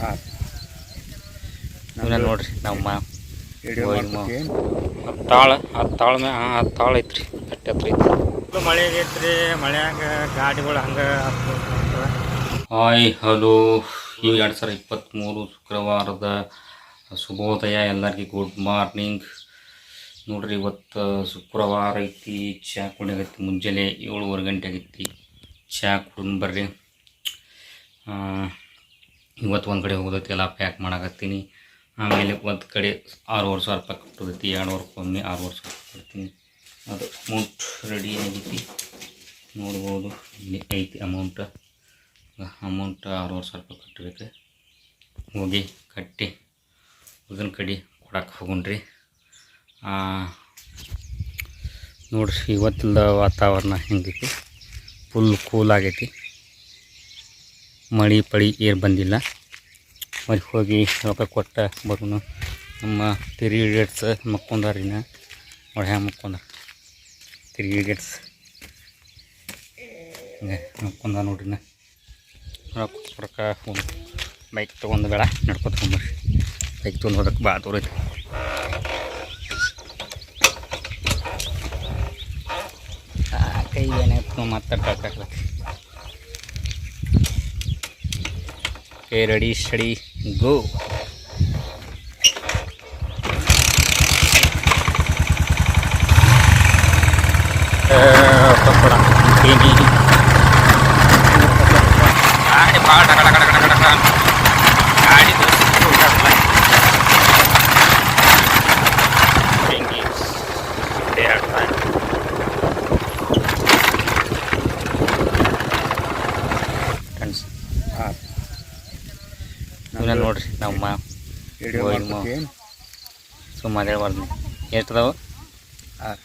ಹಾಂ. ಇವನ್ನ ನೋಡ್ರಿ ನಮ್ಮ ತಾಳ ಹತ್ತು ತಾಳ ಮ್ಯಾ ಹಾಂ ಹತ್ತು ತಾಳ ಐತ್ರಿ ಅಟ್ಟಿ ಹತ್ರ ಐತ್ರಿ. ಮಳೆ ಆಗೈತ್ರಿ ಮಳ್ಯಾಗ ಗಾಡಿಗಳು ಹಂಗೆ ಹಾಯ್ ಹಲೋ ಈ ಎರಡು ಸಾವಿರ ಇಪ್ಪತ್ತ್ಮೂರು ಶುಕ್ರವಾರದ ಶುಭೋದಯ ಎಲ್ಲರಿಗೂ ಗುಡ್ ಮಾರ್ನಿಂಗ್ ನೋಡ್ರಿ ಇವತ್ತು ಶುಕ್ರವಾರ ಐತಿ ಚಹಾ ಕುಡಿಯಾಗೈತಿ ಮುಂಜಾನೆ ಏಳುವರೆ ಗಂಟೆ ಆಗೈತಿ. ಚಹಾ ಕುಡಿದು ಬರ್ರಿ. ಆ, ಇವತ್ತು ಒಂದು ಕಡೆ ಹೋಗೋದೈತಿ, ಎಲ್ಲ ಪ್ಯಾಕ್ ಮಾಡಾಕತ್ತೀನಿ. ಆಮೇಲೆ ಒಂದು ಕಡೆ ಆರೂವರೆ ಸಾವಿರ ರೂಪಾಯಿ ಕಟ್ಟೋದೈತಿ ಎರಡು ವರ್ಷಕ್ಕೊಮ್ಮೆ ಆರೂವರೆ ಸಾವಿರ ಕೊಡ್ತೀನಿ ಅದು ಅಮೌಂಟ್ ರೆಡಿ ಆಗೈತಿ. ನೋಡ್ಬೋದು, ಇಲ್ಲಿ ಐತಿ ಅಮೌಂಟ್ ಅಮೌಂಟ್ ಆರೂವರೆ ಸಾವಿರ ರೂಪಾಯಿ ಕಟ್ಟಬೇಕು. ಹೋಗಿ ಕಟ್ಟಿ ಉದನ್ ಕಡೆ ಕೊಡಕ್ಕೆ ಹೋಗುಣ್ರಿ. ನೋಡ್ರಿ, ಇವತ್ತಿಲ್ದ ವಾತಾವರಣ ಹೆಂಗೈತಿ? ಫುಲ್ ಕೂಲ್ ಆಗೈತಿ. ಮಳೆ ಪಳಿ ಏರ್ ಬಂದಿಲ್ಲ. ಮರಿ ಹೋಗಿ ರೊಕ್ಕ ಕೊಟ್ಟ ಬರೋನು ನಮ್ಮ ತಿರಿ ಇಡಿಯಟ್ಸ್ ಮಕ್ಕೊಂದಾರಿನ ಅವ್ರು ಹ್ಯಾಂಗೆ ಮಕ್ಕೊಂಡಾರ? ಇಡಿಯಟ್ಸ್ ಹಿಂಗೆ ಮಕ್ಕೊಂದ ನೋಡ್ರಿನ. ರೊಕ್ಕ ರೊಕ್ಕ ಒಂದು ಬೈಕ್ ತೊಗೊಂಡು ಬೇಡ, ನಡ್ಕೊತ ಹೋಗ್ಬರ್ರಿ ಬೈಕ್ ತೊಗೊಂಡು ಹೋದಕ್ಕೆ ಭಾಳ ದೂರ ಐತೆ ಕೈ ಏನಾಯ್ತು okay ready study go ini ah ini bakal dakar dakar dakar dakar ah itu ಸುಮ್ಮ ಹೇಳ್ಬಾರ್ದು ಎಷ್ಟು ಅದಾವು ಹಾಂ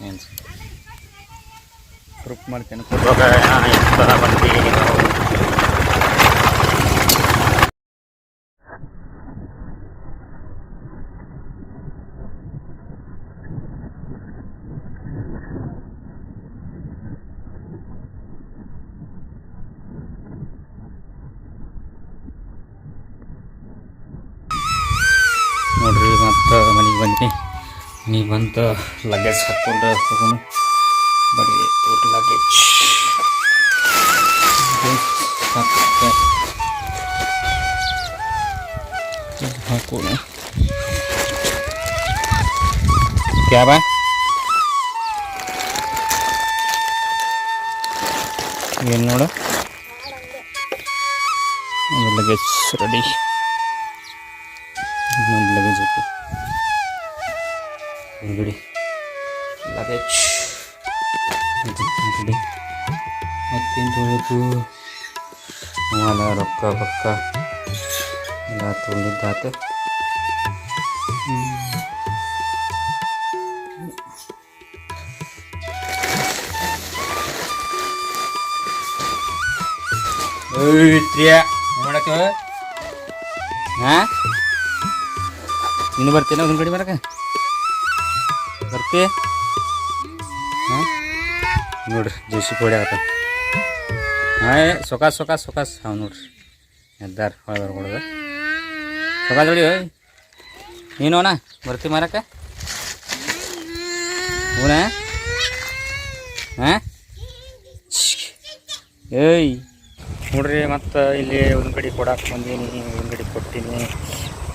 ಏನು ಗ್ರೂಪ್ ಮಾಡ್ತೇನೆ ಇವಾಗ ಎಷ್ಟು ಸಲ ಬಂದ್ವಿ ನಾವು ನೋಡ್ರಿ ಮತ್ತು ಮನೆಗೆ ಬಂದ್ವಿ ಬಂತು ಲಗೇಜ್ ಹಾಕ್ಕೊಂಡು ಹೋಗೋಣ. ಬರೀ ಲಗೇಜ್ ಹಾಕೋಣ. ಕ್ಯಾಬ? ಏನು ನೋಡು? ಲಗೇಜ್ ರೆಡಿ ಇನ್ನೊಂದು ಲಗೇಜ್ ಐತಿ ಹೊರಗಡೆ ಲಗೇಜ್ ಬಿಡಿ. ಮತ್ತೇನು ತೊಗೊಳ್ಬೇಕು ಅವೆಲ್ಲ ರೊಕ್ಕ ಪಕ್ಕ ಎಲ್ಲ ತೊಗೊಂಡಿದ್ದಾತ ನೋಡಕ್ಕೆ? ಹಾಂ? ನೀನು ಬರ್ತೀನ ಒಂದು ಕಡೆ ಬರಕ ಬರ್ತಿ. ಹಾಂ? ನೋಡ್ರಿ, ಜೇಸಿ ಪೋಡಿ ಆತ ಹಾಂ ಸೊಕಾ ಸೊಕಾ ಸೊಕಾಸ್ ಹಾಂ, ನೋಡ್ರಿ. ಎದ್ದಾರ ಹೊಳದ್ರ ಹೊಡೆದ. ಹೊಡಿ, ಓಯ್. ನೀನು ಅಣ್ಣ, ಬರ್ತಿ ಮಾರಕ ಹೂನ? ಹಾಂ? ಏಯ್. ನೋಡ್ರಿ, ಮತ್ತು ಇಲ್ಲಿ ಒಂದು ಗಡಿ ಕೊಡಕ್ಕೆ ಬಂದೀನಿ, ಒಂದು ಕಡೆ ಕೊಟ್ಟೀನಿ.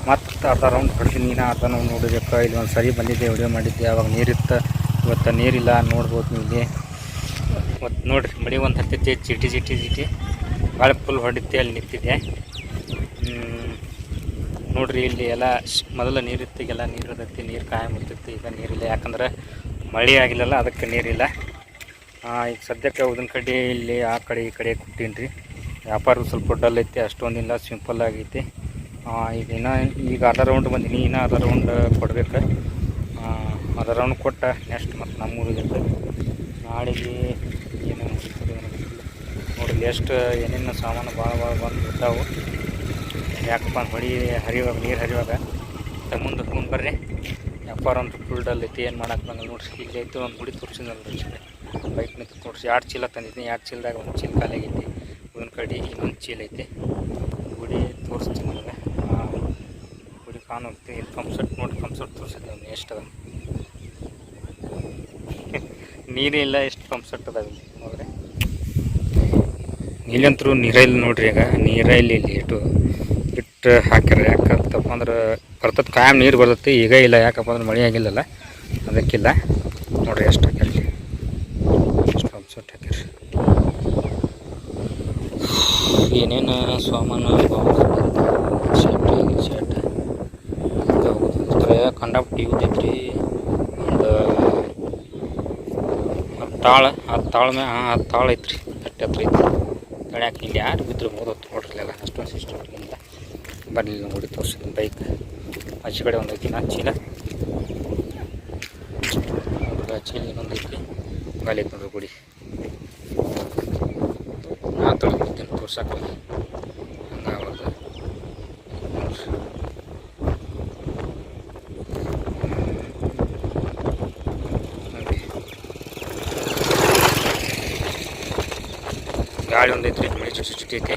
ಮತ್ತು ಅರ್ಧ ರೌಂಡ್ ಹೊಡೆದು ನೀನು ಅರ್ಧ ನಾವು ನೋಡಬೇಕು. ಇಲ್ಲಿ ಒಂದು ಸರಿ ಬಂದಿದ್ದೆ ವಿಡಿಯೋ ಮಾಡಿದ್ದೆ. ಅವಾಗ ನೀರಿತ್ತು. ಇವತ್ತು ನೀರಿಲ್ಲ, ನೋಡ್ಬೋದು ನೀವು ಇಲ್ಲಿ ಮತ್ತು ಮಡಿ ಒಂದು ಹತ್ತಿತ್ತೆ ಚೀಟಿ, ಚಿಟಿ, ಚೀಟಿ. ಭಾಳ ಫುಲ್ ಹೊಡಿತ್ತೆ ಅಲ್ಲಿ ನಿಂತಿದ್ದೆ. ನೋಡಿರಿ, ಇಲ್ಲಿ ಎಲ್ಲ ಮೊದಲು ನೀರಿತ್ತು, ಈಗೆಲ್ಲ ನೀರು ಇರತ್ತೆ, ನೀರು ಕಾಯಂ ಇರ್ತೈತಿ ಈಗ ನೀರಿಲ್ಲ. ಯಾಕಂದ್ರೆ ಮಳೆ ಆಗಿಲ್ಲಲ್ಲ, ಅದಕ್ಕೆ ನೀರಿಲ್ಲ. ಈಗ ಸದ್ಯಕ್ಕೆ ಉದಿನ ಕಡೆ ಇಲ್ಲಿ ಆ ಕಡೆ ಈ ಕಡೆ ಕೊಟ್ಟೀನಿ ರೀ ವ್ಯಾಪಾರ ಸ್ವಲ್ಪ ಡಲ್ ಐತಿ ಅಷ್ಟೊಂದಿಲ್ಲ ಸಿಂಪಲ್ ಆಗೈತಿ. ಈಗ ಇನ್ನೂ ಈಗ ಅರ್ಧ ರೌಂಡ್ ಬಂದೀನಿ, ಇನ್ನೂ ಅರ್ಧ ರೌಂಡ್ ಕೊಡ್ಬೇಕು. ಅರ್ಧ ರೌಂಡ್ ಕೊಟ್ಟ ನೆಕ್ಸ್ಟ್ ಮತ್ತು ನಮ್ಮೂರಿಗೆ ನಾಳೆಗೆ ಏನೇನು ನೋಡಿ. ನೋಡಿರಿ ಎಷ್ಟು ಏನೇನು ಸಾಮಾನು ಭಾಳ ಭಾಳ ಬಂದು ಬಿಡ್ತಾವೆ ಯಾಕಪ್ಪ ಹೊಡಿ ಹರಿಯುವಾಗ, ನೀರು ಹರಿಯುವಾಗ. ಮುಂದೆ ಮುಂದೆ ಬರ್ರಿ. ವ್ಯಾಪಾರ ಒಂದು ಫುಲ್ ಡಲ್ ಐತಿ, ಏನು ಮಾಡಕ್ಕೆ ಬಂದು ನೋಡ್ರಿ. ಇಲ್ಲಿ ಐತಿ, ಒಂದು ಗುಡಿ ತೋರಿಸಿದ್ನಲ್ಲ ರೀ ಬೈಕ್ ನಿಂತು ತೋರಿಸಿ. ಎರಡು ಚೀಲ ತಂದಿದ್ದೀನಿ ಎರಡು ಚೀಲದಾಗ ಒಂದು ಚೀಲ ಖಾಲಿ ಆಗೈತಿ. ಒಂದು ಕಡೆ ಇನ್ನೊಂದು ಚೀಲ ಐತಿ. ಗುಡಿ ತೋರಿಸ್ತೀನಿ ಕಾಣುತ್ತೆ. ಇಲ್ಲಿ ಕಂಪ್ಸೆಟ್ ನೋಡಿ ಕಂಪ್ಸೆಟ್ ತೋರಿಸಿದ್ದೆ ಅವನು ಎಷ್ಟು ಅದ ಇಲ್ಲ, ಎಷ್ಟು ಕಂಪ್ಸೆಟ್ ಅದಾವೆ ಇಲ್ಲಿ ನೋಡ್ರಿ. ಇಲ್ಲಂತರೂ ನೀರೈಲ್ ನೋಡ್ರಿ ಈಗ ನೀರೈಲ್ ಇಲ್ಲ ಇಟ್ಟು ಇಟ್ಟು ಹಾಕ್ಯಾರ ಯಾಕಂತಪ್ಪ ಅಂದ್ರೆ ಬರ್ತದೆ, ಕಾಯಂ ನೀರು ಬರ್ತೈತಿ ಈಗ ಇಲ್ಲ, ಯಾಕಪ್ಪ ಅಂದ್ರೆ ಮಳೆ ಆಗಿಲ್ಲಲ್ಲ, ಅದಕ್ಕಿಲ್ಲ. ನೋಡ್ರಿ ಎಷ್ಟು ಹಾಕ್ಯಾರ. ಎಷ್ಟು ಕಂಪ್ಸೆಟ್ ಹಾಕ್ಯಾರ. ಏನೇನು ಸಾಮಾನು ಕಂಡಕ್ಟ್ ಯೂಸ್ ಐತ್ರಿ ಒಂದು ಹತ್ತು ತಾಳ ಹತ್ತು ತಾಳ ಮೇ ಹಾಂ ಹತ್ತು ತಾಳ ಐತ್ರಿ, ಅಷ್ಟು ಹತ್ರ ಐತ್ರಿ. ಗಡ್ಯಾಕ ಇಲ್ಲಿ ಯಾರು ಬಿದ್ರು ಓದೋದು ನೋಡ್ರಿ ಎಲ್ಲ, ಅಷ್ಟೊಂದು ಸಿಸ್ಟಮ್ಗಿಂತ ಬರಲಿಲ್ಲ ನೋಡಿ ತೋರಿಸಿದ ಬೈಕ್ ಆಚೆ ಕಡೆ ಒಂದು ಐತಿ, ನಾ ಚೀಲ ಚೀಲ ಇನ್ನೊಂದು ಐತಿ. ಗಾಲಿ ಐತಿ ನೋಡ್ರಿ ಗುಡಿ. ನಾ ತೊಳ್ಕೊತೀನಿ ತೋರ್ಸಕ್ಕೆ ಗಾಳಿ ಒಂದೈತ್ರಿ ಮಳೆ ಚುಚ್ಚು ಚುಚ್ಚಿ ಐತಿ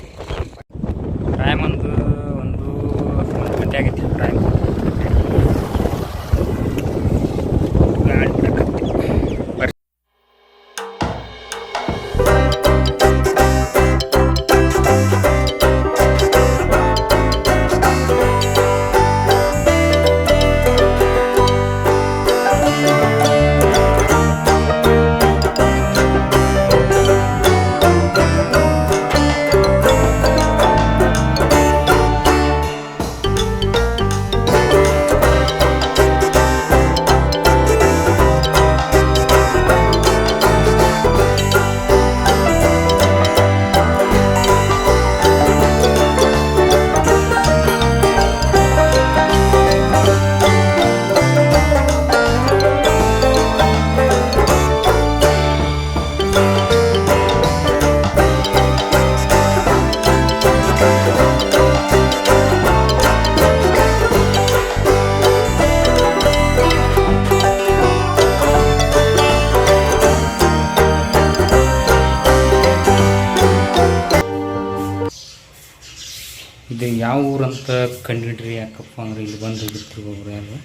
ಇದು ಯಾವ ಊರು ಅಂತ ಕಂಡಿಡ್ರಿ ಯಾಕಪ್ಪ ಅಂದ್ರೆ ಇಲ್ಲಿ ಬಂದು ಬಿತ್ತಿರ್ಬೋದು ಯಾರು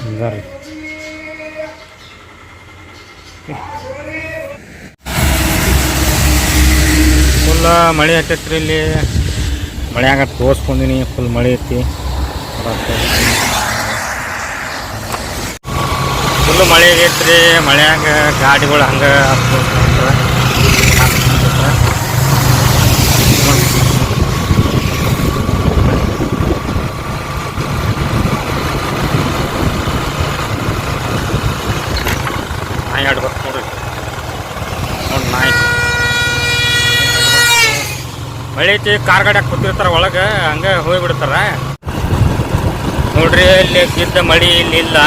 ಹಿಂಗಾರಿ. ಫುಲ್ ಮಳೆ ಹತ್ತೈತ್ರಿ ಇಲ್ಲಿ. ಮಳೆಯಾಗ ತೋರಿಸ್ಕೊಂಡಿನಿ ಫುಲ್ ಮಳೆ ಐತಿ. ಫುಲ್ ಮಳೆ ಆಗೈತ್ರಿ. ಮಳೆಯಾಗ ಗಾಡಿಗಳು ಹಂಗೆ ನಾಯಿ ಆಡ್ಬೇಕು ನೋಡ್ರಿ ನೋಡಿ ನಾಯಿ ಮಳೆ ಐತಿ ಕಾರ್ ಗಾಡ್ಯಾಗ ಕೂತಿರ್ತಾರ ಒಳಗೆ, ಹಂಗೆ ಹೋಗ್ಬಿಡ್ತಾರ ನೋಡ್ರಿ, ಇಲ್ಲಿ ಬಿದ್ದ ಮಳಿ ಇಲ್ಲಿ ಇಲ್ಲ.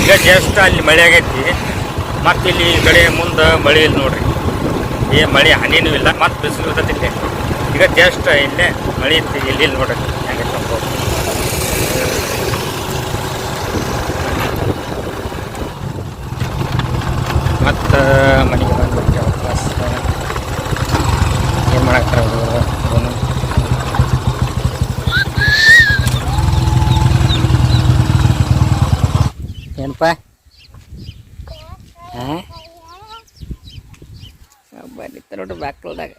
ಈಗ ಜಸ್ಟ್ ಅಲ್ಲಿ ಮಳೆ ಆಗೈತಿ. ಮತ್ತೆ ಇಲ್ಲಿ ಈ ಕಡೆ ಮುಂದೆ ಮಳೆ ಇಲ್ಲ ನೋಡ್ರಿ. ಏ ಮಳೆ ಹನಿನೂ ಇಲ್ಲ, ಮತ್ತೆ ಬಿಸಿಲು ಇರ್ತೈತಿ ಇಲ್ಲಿ. ಈಗ ಜಸ್ಟ್ ಇಲ್ಲೇ ಮಳೆ ಇತ್ತು, ಇಲ್ಲಿ ಇಲ್ಲ ನೋಡ್ರಿ. ಹೆಂಗೆ ಮತ್ತ ಮತ್ತು ಬಂದ್ಬಿಟ್ಟು ವಾಪಸ್ ಏನು ಮಾಡಾಕ್ತಾರ ಅವರು ಅದನ್ನು ಏನಪ್ಪ? ಹಾಂ ಬಂದಿತ್ತ ನೋಡ್ರಿ ಬಾಕ್ಲದಾಗ.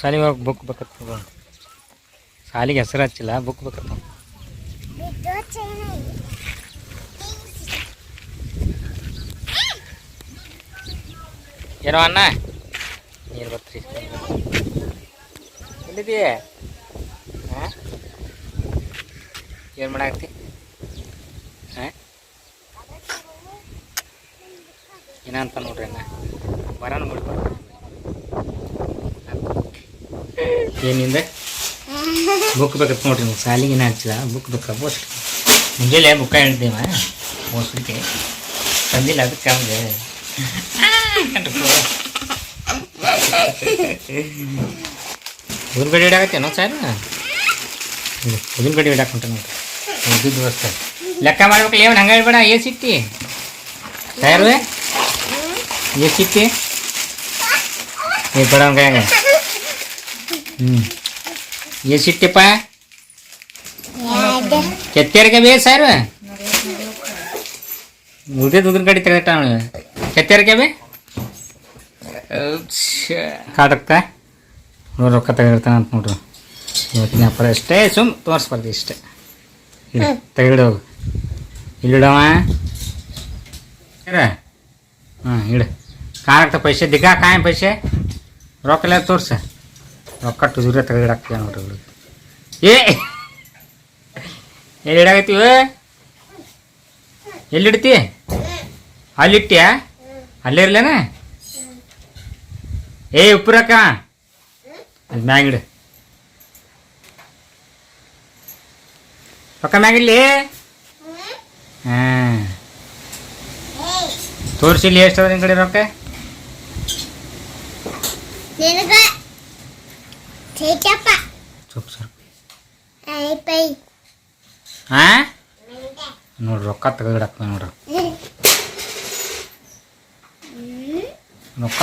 ಶಾಲಿಗೆ ಹೋಗಿ ಬುಕ್ ಬೇಕತ್ತ ಶಾಲಿಗೆ ಹೆಸರು ಹಚ್ಚಿಲ್ಲ ಬುಕ್ ಬೇಕತ್ತ ಏನೋ ಅಣ್ಣ? ನೀರು ಬತ್ರಿ ಎಲ್ಲಿದೀಯ ಹಾಂ ಏನು ಮಾಡಾಕತ್ತಿ? ಹಾಂ? ಏನಂತ ನೋಡ್ರಿ ಅಣ್ಣ. ಬರೋಣ ಮುಡ್ಬ ಏನಿಂದ ಬುಕ್ ಬೇಕತ್ ನೋಡ್ರಿ ನೀವು? ಸಾಲಿಗೆ ಏನ ಹಾಕ್ತಿಲ್ಲ ಬುಕ್ ಬೇಕಾ? ಬೋಸ್ ಮುಂಜಾನೆ ಬುಕ್ಕ ಹೇಳ್ತೀವ ಬೋಸ್ಲಿಕ್ಕೆ ತಂದಿಲ್ಲ ಅದಕ್ಕೆ ಹಂಗೆ ಉದಿನ ಗಡಿ ಇಡಾಕತ್ತೇನೋ ಸರ್? ಉದಿನ ಗಡಿ ಹಿಡಾಕ ನೋಡ್ರಿ. ಉದ್ದಿದ ವ್ಯವಸ್ಥೆ ಲೆಕ್ಕ ಮಾಡ್ಬೇಕು ಏನು ಹಂಗೆ ಹೇಳ್ಬೇಡ ಏ ಸಿಟ್ಟಿ ಸಾರು ಏ ಸಿಟ್ಟಿ ಈ ಕೊಡೋನ್ ಕೈಯಾಗ ಹ್ಞೂ ಸಿಕ್ತಿಪ್ಪ ಕೆತ್ತೇರಿಗೆ ಬೇ ಸರ್? ಉಳ್ದಿದ್ದು ಉದ್ರ ಕಡೆ ತೆಗೆದಿಟ್ಟ ಅವನು. ಕೆತ್ತೇರಿಗೆ ಬೇ? ಕಾಟಕ್ಕ ನೋಡಿ ರೊಕ್ಕ ತೆಗೆದಿರ್ತಾನೆ ಅಂತ ನೋಡ್ರಿ ಇವತ್ತಿನ ವ್ಯಾಪಾರ ಅಷ್ಟೇ, ಸುಮ್ ತೋರಿಸ್ಬಾರ್ದು ಇಷ್ಟೇ. ಹೋಗು ಇಲ್ಲಿಡವ? ಹಾಂ ಇಡು. ಕಾರಕ್ತ ಪೈಸೆ, ದಿಗಾ ಕಾಯಂ ಪೈಸೆ? ರೊಕ್ಕ ಎಲ್ಲ ತೋರ್ಸ. ರೊಕ್ಕ ಟುಜುರ ತೆಗೆದಿಡಾಕ್ತೀಯ ನೋಡ್ರಿ ಹುಡುಗ ಏ! ಎಲ್ಲಿ ಇಡಾಕತ್ತೀವ ಎಲ್ಲಿಡ್ತಿ? ಅಲ್ಲಿಟ್ಟ್ಯಾ? ಅಲ್ಲೇ ಇರ್ಲೇನ? ಏ, ಉಪ್ಪುರಕ್ಕ. ಅಲ್ಲಿ ಮ್ಯಾಗಿಡು. ರೊಕ್ಕ ಮ್ಯಾಗಿಲ್ಲಿ ಹಾಂ. ತೋರಿಸಿಲ್ಲಿ ಎಷ್ಟು ಅದ ನಿಮ್ಮ ಕಡೆ ರೊಕ್ಕ? ಚುಪ್ ಸರ್. ಹಾಂ ನೋಡ್ರಿ ರೊಕ್ಕ ತೆಗೆದಿಡಕ್ಕ ನೋಡ್ರಿ ರೊಕ್ಕ.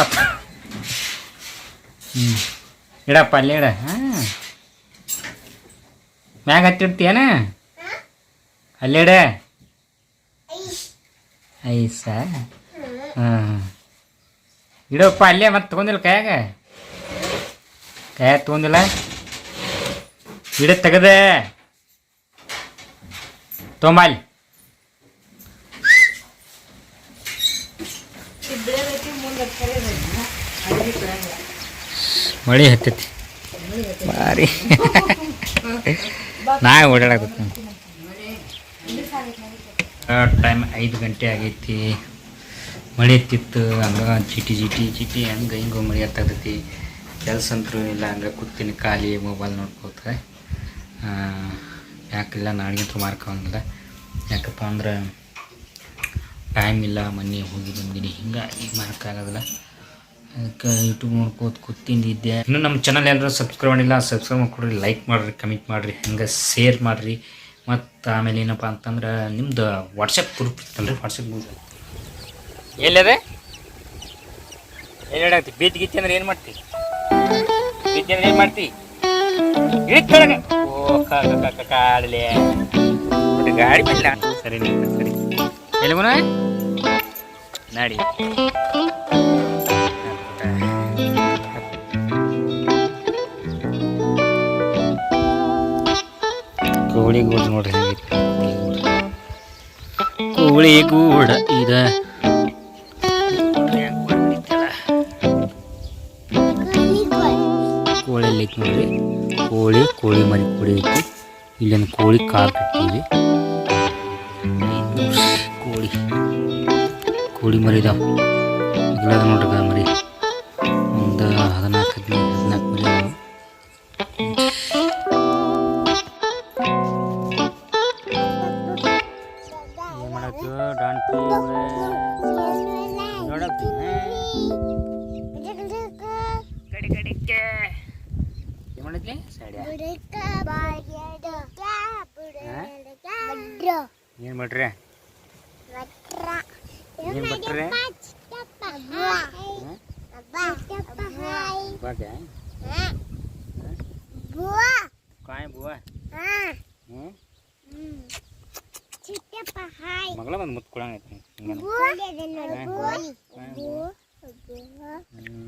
ಹ್ಞೂ ಇಡಪ್ಪ ಅಲ್ಲಿ ಇಡ. ಹಾಂ. ಮ್ಯಾಗ ಹತ್ತಿಡ್ತೀಯನ ಅಲ್ಲಿಡ? ಐಸ. ಹಾಂ. ಇಡಪ್ಪ ಅಲ್ಲೇ ಮತ್ತೆ ತೊಗೊಂಡಿಲ್ಲ ಕೈಯಾಗ? ಕೈಯಾಗ ತೊಗೊಂಡಿಲ್ಲ? ಇಡ ತೆಗದೆ. ತೊಂಬಲ್ಲಿ ಮಳಿ ಹತ್ತೈತಿ. ಭಾರಿ. ನಾ ಓಡಾಡಕತ್ತಿ ಟೈಮ್ ಐದು ಗಂಟೆ ಆಗೈತಿ. ಮಳೆ ಎತ್ತಿತ್ತು, ಹಂಗ ಚೀಟಿ ಚೀಟಿ ಚೀಟಿ, ಹಂಗೆ, ಹಿಂಗೆ ಮಳೆ ಹತ್ತೈತಿ ಕೆಲಸ ಅಂತೂ ಇಲ್ಲ ಹಂಗೆ ಕೂತೀನಿ ಖಾಲಿ ಮೊಬೈಲ್ ನೋಡ್ಕೋತ. ಯಾಕಿಲ್ಲ ಮಾರ್ಕ್ ಮಾರ್ಕೊಂಗಿಲ್ಲ ಯಾಕಪ್ಪ ಅಂದ್ರೆ ಟೈಮ್ ಇಲ್ಲ ಮೊನ್ನೆ ಹೋಗಿ ಬಂದೀನಿ. ಈಗ ಮಾರ್ಕಾಗೋದಿಲ್ಲ ಅದಕ್ಕೆ ಯೂಟ್ಯೂಬ್ ನೋಡ್ಕೋತ ಕೂತಿದ್ದೆ ಇನ್ನು ನಮ್ಮ ಚಾನಲ್ ಎಲ್ಲರೂ ಸಬ್ಸ್ಕ್ರೈಬ್ ಮಾಡಿಲ್ಲ ಸಬ್ಸ್ಕ್ರೈಬ್ ಮಾಡ್ಕೊಡ್ರಿ ಲೈಕ್ ಮಾಡಿರಿ ಕಮೆಂಟ್ ಮಾಡಿರಿ, ಹಂಗೆ ಶೇರ್ ಮಾಡಿರಿ. ಮತ್ತು ಆಮೇಲೆ ಏನಪ್ಪ ಅಂತಂದ್ರೆ ನಿಮ್ದು ವಾಟ್ಸಪ್ ಗ್ರೂಪ್ ಇತ್ತಲ್ರಿ ವಾಟ್ಸಪ್ ಗ್ರೂಪ್ ಎಲ್ಲದೆ ಎಲ್ಲಿ ಹೇಳಾಗ್ತಿ ಬೀದ್ ಗೀತಿ ಅಂದ್ರೆ ಏನು ಮಾಡ್ತಿ? ಬೀದಿ ಅಂದ್ರೆ ಏನು ಮಾಡ್ತಿ? ಇಳಿತ್ ಕೆಳಗೆ. ಓ ಕಾಡಲೆ. ಗಾಡಿ ಬಿಡ್ಲ ಸರಿ ಸರಿ. ಎಲ್ಲಿ ಗುಣ? ನಾಡಿ. ಕೋಳಿ ಗೂಡು ನೋಡ್ರಿ. ಕೋಳಿ ಗೂಡ ಇದ. ಕೋಳಿ ಐತಿ ನೋಡ್ರಿ. ಕೋಳಿ ಕೋಳಿ ಮರಿ ಕೋಳಿ ಐತಿ. ಇಲ್ಲೊಂದು ಕೋಳಿ ಕಾಲ್ ಕಟ್ಟಿವಿ ಕೋಳಿ. ಕೋಳಿ ಮರಿ ಇದಾವ. ಇಲ್ಲದ ನೋಡ್ರಿ ಬಾಗ ಕಾಯ್ ಬುವ? ಮಗಳ ಬಂದು ಮುತ್ತು ಕೊಡಂಗೈತಿ ಹ್ಞೂ